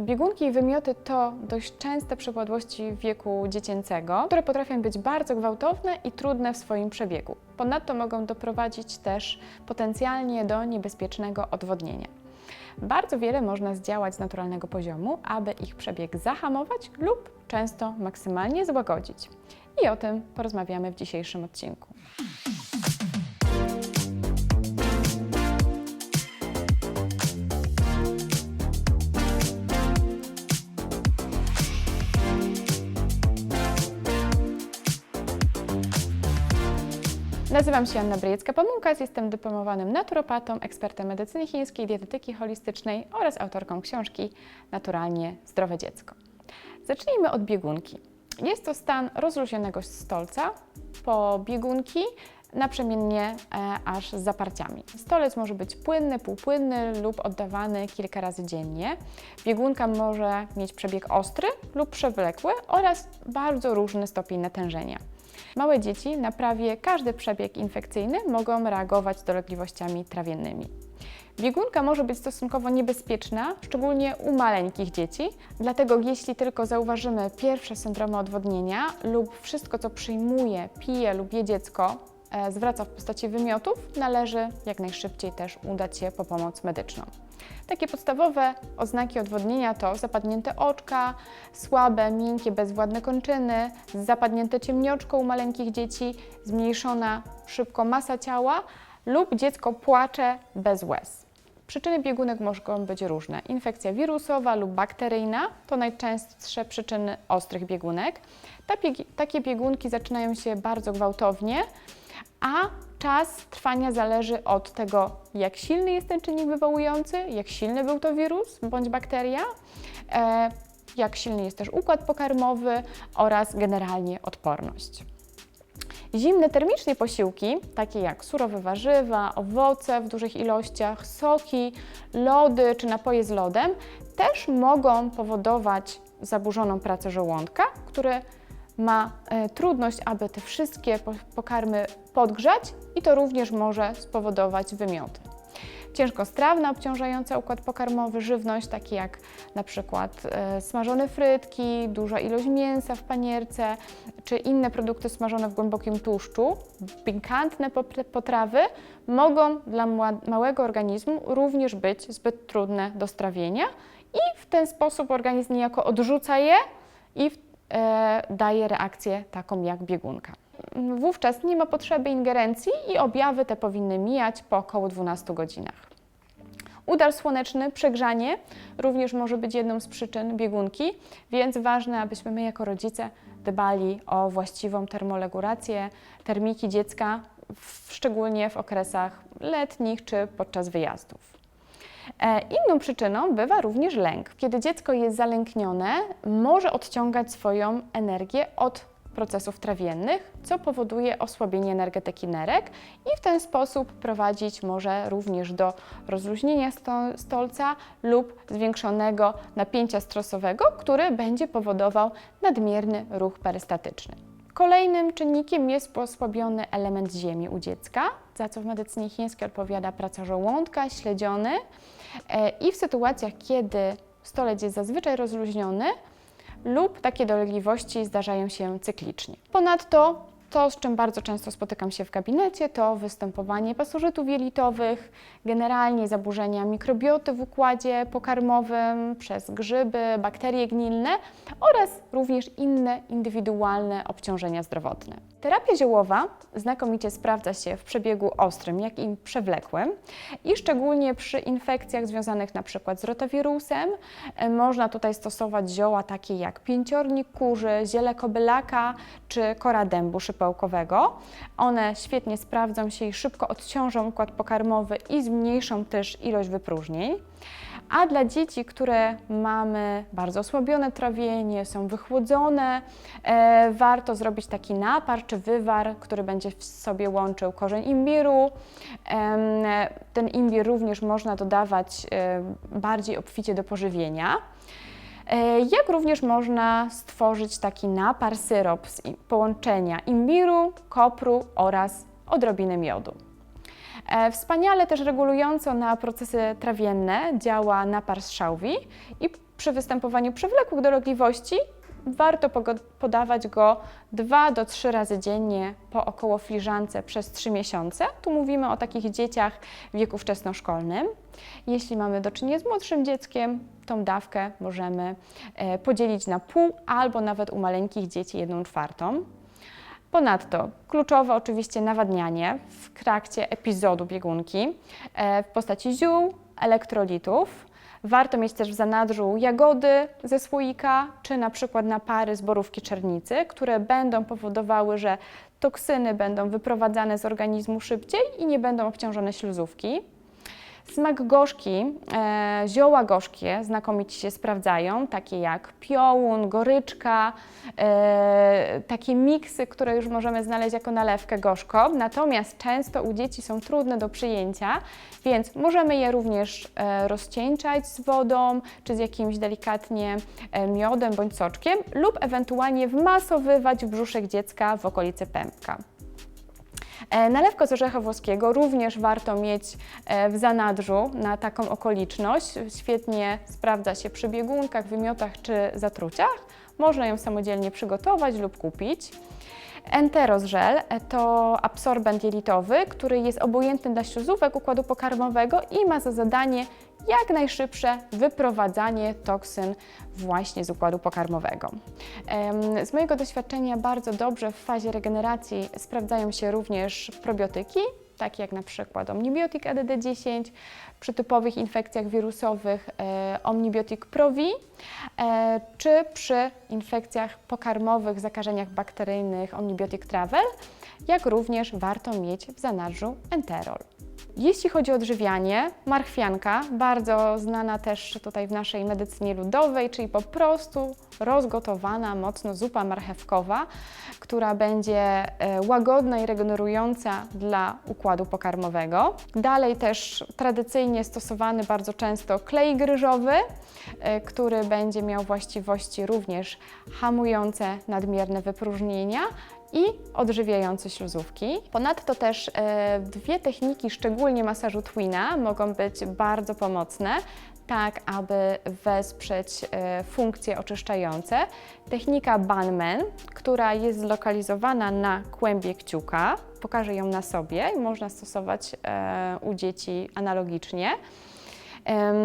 Biegunki i wymioty to dość częste przypadłości wieku dziecięcego, które potrafią być bardzo gwałtowne i trudne w swoim przebiegu. Ponadto mogą doprowadzić też potencjalnie do niebezpiecznego odwodnienia. Bardzo wiele można zdziałać z naturalnego poziomu, aby ich przebieg zahamować lub często maksymalnie złagodzić. I o tym porozmawiamy w dzisiejszym odcinku. Nazywam się Anna Bryjecka-Pamułkas, jestem dyplomowanym naturopatą, ekspertem medycyny chińskiej, dietetyki holistycznej oraz autorką książki Naturalnie Zdrowe Dziecko. Zacznijmy od biegunki. Jest to stan rozluźnionego stolca po biegunki naprzemiennie e, aż z zaparciami. Stolec może być płynny, półpłynny lub oddawany kilka razy dziennie. Biegunka może mieć przebieg ostry lub przewlekły oraz bardzo różny stopień natężenia. Małe dzieci na prawie każdy przebieg infekcyjny mogą reagować dolegliwościami trawiennymi. Biegunka może być stosunkowo niebezpieczna, szczególnie u maleńkich dzieci, dlatego jeśli tylko zauważymy pierwsze syndromy odwodnienia lub wszystko, co przyjmuje, pije lub je dziecko, e, zwraca w postaci wymiotów, należy jak najszybciej też udać się po pomoc medyczną. Takie podstawowe oznaki odwodnienia to zapadnięte oczka, słabe, miękkie, bezwładne kończyny, zapadnięte ciemnioczko u maleńkich dzieci, zmniejszona szybko masa ciała lub dziecko płacze bez łez. Przyczyny biegunek mogą być różne. Infekcja wirusowa lub bakteryjna to najczęstsze przyczyny ostrych biegunek. Takie, biegunki zaczynają się bardzo gwałtownie, a czas trwania zależy od tego, jak silny jest ten czynnik wywołujący, jak silny był to wirus bądź bakteria, e, jak silny jest też układ pokarmowy oraz generalnie odporność. Zimne termicznie posiłki, takie jak surowe warzywa, owoce w dużych ilościach, soki, lody czy napoje z lodem, też mogą powodować zaburzoną pracę żołądka, który ma e, trudność, aby te wszystkie po- pokarmy podgrzać i to również może spowodować wymioty. Ciężkostrawna, obciążająca układ pokarmowy, żywność, takie jak na przykład e, smażone frytki, duża ilość mięsa w panierce, czy inne produkty smażone w głębokim tłuszczu, pikantne potrawy, mogą dla małego organizmu również być zbyt trudne do strawienia i w ten sposób organizm niejako odrzuca je i w, daje reakcję taką jak biegunka. Wówczas nie ma potrzeby ingerencji i objawy te powinny mijać po około 12 godzinach. Udar słoneczny, przegrzanie również może być jedną z przyczyn biegunki, więc ważne, abyśmy my jako rodzice dbali o właściwą termoregulację termiki dziecka, szczególnie w okresach letnich czy podczas wyjazdów. E, Inną przyczyną bywa również lęk. Kiedy dziecko jest zalęknione, może odciągać swoją energię od procesów trawiennych, co powoduje osłabienie energetyki nerek i w ten sposób prowadzić może również do rozluźnienia sto- stolca lub zwiększonego napięcia stresowego, który będzie powodował nadmierny ruch perystatyczny. Kolejnym czynnikiem jest osłabiony element ziemi u dziecka, za co w medycynie chińskiej odpowiada praca żołądka, śledziony. E, I w sytuacjach, kiedy stolec jest zazwyczaj rozluźniony lub takie dolegliwości zdarzają się cyklicznie. Ponadto to, z czym bardzo często spotykam się w gabinecie, to występowanie pasożytów jelitowych, generalnie zaburzenia mikrobioty w układzie pokarmowym przez grzyby, bakterie gnilne oraz również inne indywidualne obciążenia zdrowotne. Terapia ziołowa znakomicie sprawdza się w przebiegu ostrym, jak i przewlekłym i szczególnie przy infekcjach związanych przykład z rotawirusem. E, Można tutaj stosować zioła takie jak pięciornik kurzy, ziele kobylaka czy kora dębu szypełkowego. One świetnie sprawdzą się i szybko odciążą układ pokarmowy i zmniejszą też ilość wypróżnień. A dla dzieci, które mamy bardzo osłabione trawienie, są wychłodzone, e, warto zrobić taki napar czy wywar, który będzie w sobie łączył korzeń imbiru. Em, ten imbir również można dodawać e, bardziej obficie do pożywienia. E, Jak również można stworzyć taki napar syrop z połączenia imbiru, kopru oraz odrobiny miodu. E, Wspaniale też regulująco na procesy trawienne działa napar z szałwi i przy występowaniu przewlekłych dolegliwości warto podawać go 2 do 3 razy dziennie po około filiżance przez 3 miesiące. Tu mówimy o takich dzieciach w wieku wczesnoszkolnym. Jeśli mamy do czynienia z młodszym dzieckiem, tą dawkę możemy e, podzielić na pół albo nawet u maleńkich dzieci jedną czwartą. Ponadto kluczowe oczywiście nawadnianie w trakcie epizodu biegunki e, w postaci ziół, elektrolitów. Warto mieć też w zanadrzu jagody ze słoika, czy na przykład napary z borówki czernicy, które będą powodowały, że toksyny będą wyprowadzane z organizmu szybciej i nie będą obciążone śluzówki. Smak gorzki, e, zioła gorzkie znakomicie się sprawdzają, takie jak piołun, goryczka, e, takie miksy, które już możemy znaleźć jako nalewkę gorzką, natomiast często u dzieci są trudne do przyjęcia, więc możemy je również e, rozcieńczać z wodą, czy z jakimś delikatnie e, miodem bądź soczkiem lub ewentualnie wmasowywać w brzuszek dziecka w okolicy pępka. E, Nalewkę z orzecha włoskiego również warto mieć e, w zanadrzu na taką okoliczność. Świetnie sprawdza się przy biegunkach, wymiotach czy zatruciach. Można ją samodzielnie przygotować lub kupić. Enterozżel e, to absorbent jelitowy, który jest obojętny dla śluzówek układu pokarmowego i ma za zadanie jak najszybsze wyprowadzanie toksyn właśnie z układu pokarmowego. Z mojego doświadczenia bardzo dobrze w fazie regeneracji sprawdzają się również probiotyki, takie jak na przykład Omnibiotik EDD10, przy typowych infekcjach wirusowych e, Omnibiotik Provi, e, czy przy infekcjach pokarmowych, zakażeniach bakteryjnych Omnibiotik Travel, jak również warto mieć w zanadrzu enterol. Jeśli chodzi o odżywianie, marchwianka, bardzo znana też tutaj w naszej medycynie ludowej, czyli po prostu rozgotowana mocno zupa marchewkowa, która będzie e, łagodna i regenerująca dla układu pokarmowego. Dalej też tradycyjnie stosowany bardzo często klej gryżowy, e, który będzie miał właściwości również hamujące nadmierne wypróżnienia i odżywiające śluzówki. Ponadto też e, dwie techniki, szczególnie masażu Twina, mogą być bardzo pomocne, tak aby wesprzeć e, funkcje oczyszczające. Technika Banman, która jest zlokalizowana na kłębie kciuka, pokażę ją na sobie i można stosować e, u dzieci analogicznie. Em,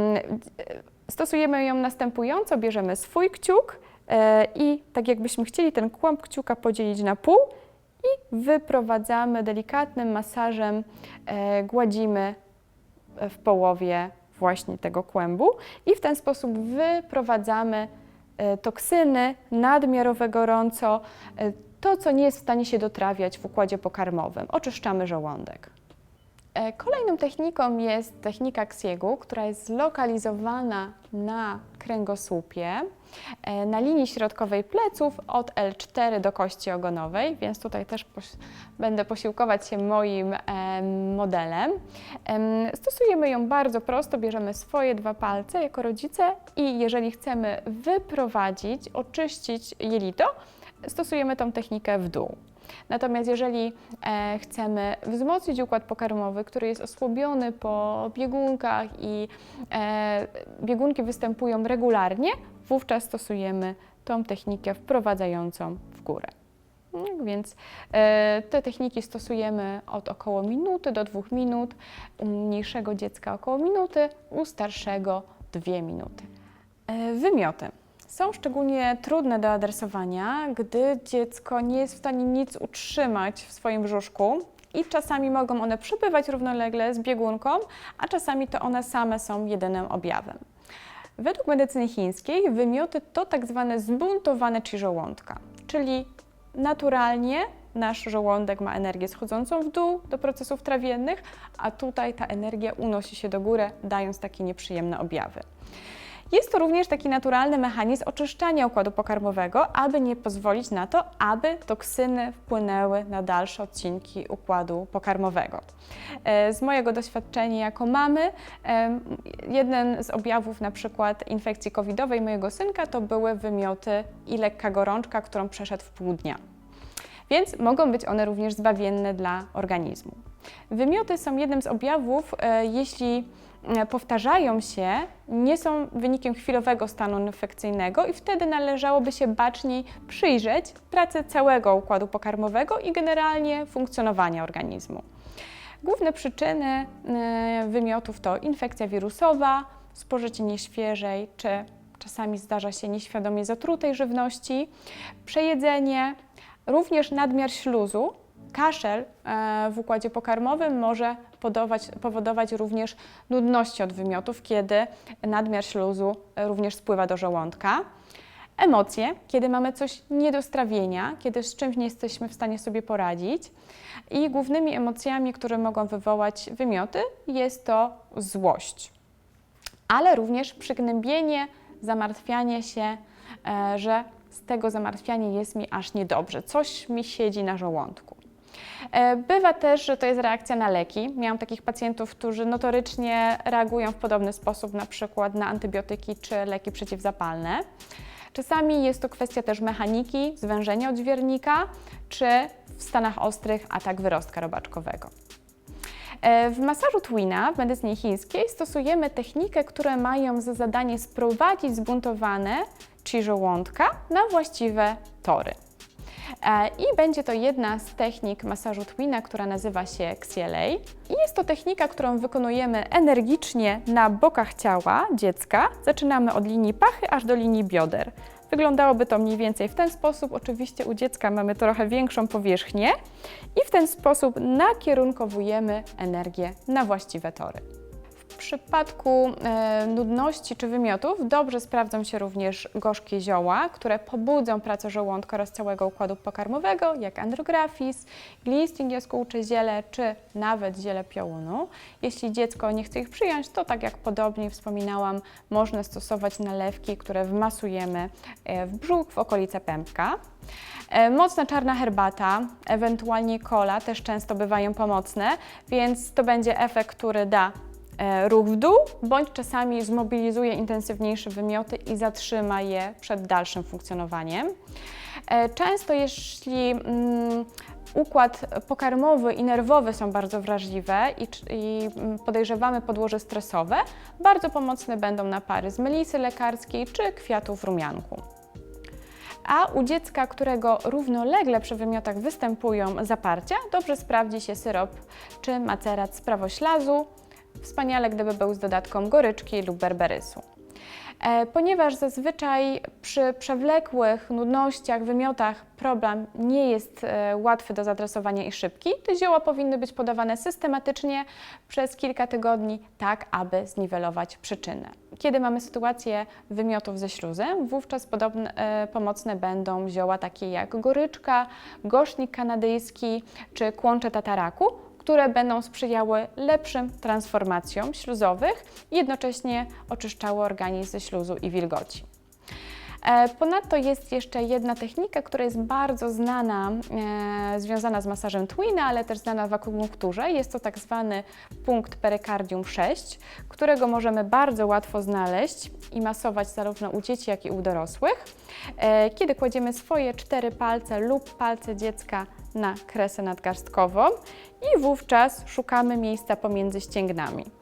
Stosujemy ją następująco, bierzemy swój kciuk i tak jakbyśmy chcieli ten kłąb kciuka podzielić na pół i wyprowadzamy delikatnym masażem, e, gładzimy w połowie właśnie tego kłębu i w ten sposób wyprowadzamy e, toksyny, nadmiarowe gorąco, e, to co nie jest w stanie się dotrawiać w układzie pokarmowym. Oczyszczamy żołądek. E, Kolejną techniką jest technika Ksiegu, która jest zlokalizowana na kręgosłupie, e, na linii środkowej pleców od L4 do kości ogonowej, więc tutaj też będę posiłkować się moim em, modelem. Em, Stosujemy ją bardzo prosto, bierzemy swoje dwa palce jako rodzice i jeżeli chcemy wyprowadzić, oczyścić jelito, stosujemy tą technikę w dół. Natomiast jeżeli e, chcemy wzmocnić układ pokarmowy, który jest osłabiony po biegunkach i e, biegunki występują regularnie, wówczas stosujemy tą technikę wprowadzającą w górę. No, Więc e, te techniki stosujemy od około minuty do dwóch minut, u mniejszego dziecka około minuty, u starszego dwie minuty. Wymioty są szczególnie trudne do adresowania, gdy dziecko nie jest w stanie nic utrzymać w swoim brzuszku i czasami mogą one przebywać równolegle z biegunką, a czasami to one same są jedynym objawem. Według medycyny chińskiej wymioty to tak zwane zbuntowane chi żołądka, czyli naturalnie nasz żołądek ma energię schodzącą w dół do procesów trawiennych, a tutaj ta energia unosi się do góry, dając takie nieprzyjemne objawy. Jest to również taki naturalny mechanizm oczyszczania układu pokarmowego, aby nie pozwolić na to, aby toksyny wpłynęły na dalsze odcinki układu pokarmowego. E, Z mojego doświadczenia jako mamy, jeden z objawów na przykład infekcji covidowej mojego synka to były wymioty i lekka gorączka, którą przeszedł w pół dnia. Więc mogą być one również zbawienne dla organizmu. Wymioty są jednym z objawów, e, jeśli e, powtarzają się, nie są wynikiem chwilowego stanu infekcyjnego i wtedy należałoby się baczniej przyjrzeć pracy całego układu pokarmowego i generalnie funkcjonowania organizmu. Główne przyczyny e, wymiotów to infekcja wirusowa, spożycie nieświeżej czy czasami zdarza się nieświadomie zatrutej żywności, przejedzenie, również nadmiar śluzu. Kaszel e, w układzie pokarmowym może podawać, powodować również nudności od wymiotów, kiedy nadmiar śluzu również spływa do żołądka. Emocje, kiedy mamy coś nie do strawienia, kiedy z czymś nie jesteśmy w stanie sobie poradzić. I głównymi emocjami, które mogą wywołać wymioty, jest to złość, ale również przygnębienie, zamartwianie się, e, że z tego zamartwiania jest mi aż niedobrze, coś mi siedzi na żołądku. E, Bywa też, że to jest reakcja na leki. Miałam takich pacjentów, którzy notorycznie reagują w podobny sposób, na przykład na antybiotyki czy leki przeciwzapalne. Czasami jest to kwestia też mechaniki, zwężenia odźwiernika, czy w stanach ostrych atak wyrostka robaczkowego. E, W masażu Twina w medycynie chińskiej stosujemy technikę, które mają za zadanie sprowadzić zbuntowane chi żołądka na właściwe tory. E, I będzie to jedna z technik masażu Twina, która nazywa się XLA. I jest to technika, którą wykonujemy energicznie na bokach ciała dziecka. Zaczynamy od linii pachy aż do linii bioder. Wyglądałoby to mniej więcej w ten sposób. Oczywiście u dziecka mamy trochę większą powierzchnię i w ten sposób nakierunkowujemy energię na właściwe tory. W przypadku e, nudności czy wymiotów dobrze sprawdzą się również gorzkie zioła, które pobudzą pracę żołądka oraz całego układu pokarmowego, jak andrografis, glisting jaskółcze ziele, czy nawet ziele piołunu. Jeśli dziecko nie chce ich przyjąć, to tak jak podobnie wspominałam, można stosować nalewki, które wmasujemy e, w brzuch, w okolice pępka. E, Mocna czarna herbata, ewentualnie kola też często bywają pomocne, więc to będzie efekt, który da ruch w dół, bądź czasami zmobilizuje intensywniejsze wymioty i zatrzyma je przed dalszym funkcjonowaniem. E, Często jeśli mm, układ pokarmowy i nerwowy są bardzo wrażliwe i, i mm, podejrzewamy podłoże stresowe, bardzo pomocne będą napary z melisy lekarskiej czy kwiatów rumianku. A u dziecka, którego równolegle przy wymiotach występują zaparcia, dobrze sprawdzi się syrop czy macerat z prawoślazu. Wspaniale, gdyby był z dodatką goryczki lub berberysu. E, Ponieważ zazwyczaj przy przewlekłych nudnościach, wymiotach problem nie jest e, łatwy do zadresowania i szybki, te zioła powinny być podawane systematycznie przez kilka tygodni, tak aby zniwelować przyczynę. Kiedy mamy sytuację wymiotów ze śluzem, wówczas podobne, e, pomocne będą zioła takie jak goryczka, gorznik kanadyjski czy kłącze tataraku, które będą sprzyjały lepszym transformacjom śluzowych i jednocześnie oczyszczały organizm ze śluzu i wilgoci. E, Ponadto jest jeszcze jedna technika, która jest bardzo znana, e, związana z masażem Twina, ale też znana w akupunkturze. Jest to tak zwany punkt perikardium 6, którego możemy bardzo łatwo znaleźć i masować zarówno u dzieci, jak i u dorosłych. E, Kiedy kładziemy swoje cztery palce lub palce dziecka na kresę nadgarstkową i wówczas szukamy miejsca pomiędzy ścięgnami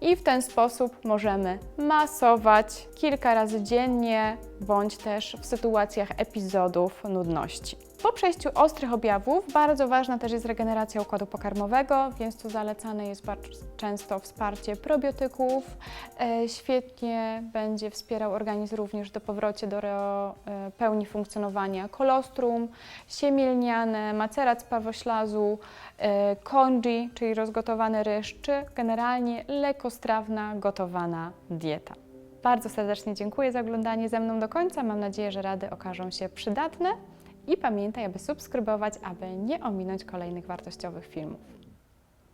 i w ten sposób możemy masować kilka razy dziennie, bądź też w sytuacjach epizodów nudności. Po przejściu ostrych objawów bardzo ważna też jest regeneracja układu pokarmowego, więc tu zalecane jest bardzo często wsparcie probiotyków. E, świetnie będzie wspierał organizm również do powrocie do e, pełni funkcjonowania kolostrum, siemielniane, macerat z pawoślazu, e, congee, czyli rozgotowany ryż, czy generalnie lekostrawna, gotowana dieta. Bardzo serdecznie dziękuję za oglądanie ze mną do końca. Mam nadzieję, że rady okażą się przydatne. I pamiętaj, aby subskrybować, aby nie ominąć kolejnych wartościowych filmów.